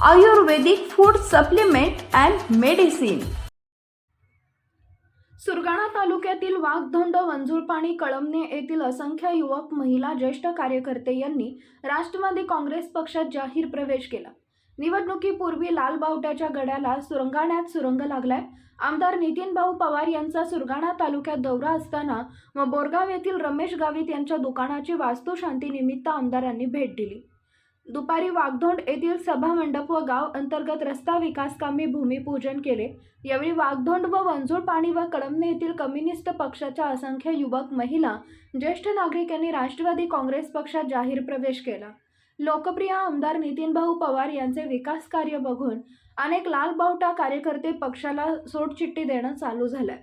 Ayurvedic food supplement and medicine Surgana तालुक्यातील वाघधोंड वंजुळपाणी कळमने येथील असंख्य युवक महिला ज्येष्ठ कार्यकर्ते यांनी राष्ट्रवादी काँग्रेस पक्षात जाहीर प्रवेश केला. निवडणुकीपूर्वी लाल बावट्याच्या गड्याला सुरंगाण्यात सुरंग लागलाय. आमदार नितीन भाऊ पवार यांचा सुरगाणा तालुक्यात दौरा असताना व बोरगाव येथील रमेश गावित यांच्या दुकानाची वास्तुशांतीनिमित्त आमदारांनी भेट दिली. दुपारी वाघधोंड येथील सभामंडप व गाव अंतर्गत रस्ता विकास कामे भूमिपूजन केले. यावेळी वाघधोंड व वंजूळ पाणी व कळमने येथील कम्युनिस्ट पक्षाच्या असंख्य युवक महिला ज्येष्ठ नागरिकांनी राष्ट्रवादी काँग्रेस पक्षात जाहीर प्रवेश केला. लोकप्रिय आमदार नितीनभाऊ पवार यांचे विकास कार्य बघून अनेक लाल बावटा कार्यकर्ते पक्षाला सोडचिठ्ठी देणं चालू झालंय.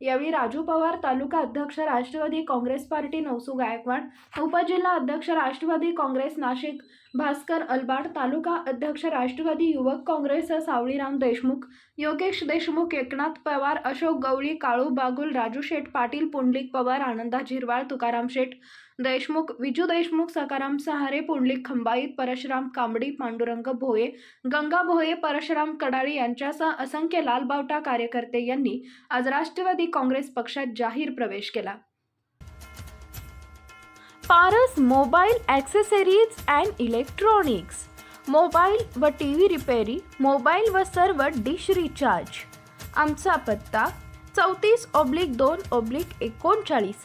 यावेळी राजू पवार तालुका अध्यक्ष राष्ट्रवादी काँग्रेस पार्टी नवसू गायकवाड उपजिल्हा अध्यक्ष राष्ट्रवादी काँग्रेस नाशिक भास्कर अलबाड तालुका अध्यक्ष राष्ट्रवादी युवक काँग्रेस सावळीराम देशमुख योगेश देशमुख एकनाथ पवार अशोक गवळी काळू बागुल राजू शेठ पाटील पुंडलिक पवार आनंदा झिरवाळ तुकाराम शेठ देशमुख विजू देशमुख सकाराम सहारे पुंडलिक खंबाईत परशुराम कांबडी पांडुरंग भोये गंगा भोये परशुराम कडाळी यांच्यासह असंख्य लालबावटा कार्यकर्ते यांनी आज राष्ट्रवादी काँग्रेस पक्षात जाहीर प्रवेश केला. Paras mobile accessories and electronics. Mobile व टी व्ही रिपेरी मोबाईल व सर्व डिश रिचार्ज. आमचा पत्ता चौतीस ऑब्लिक दोन ऑब्लिक एकोणचाळीस.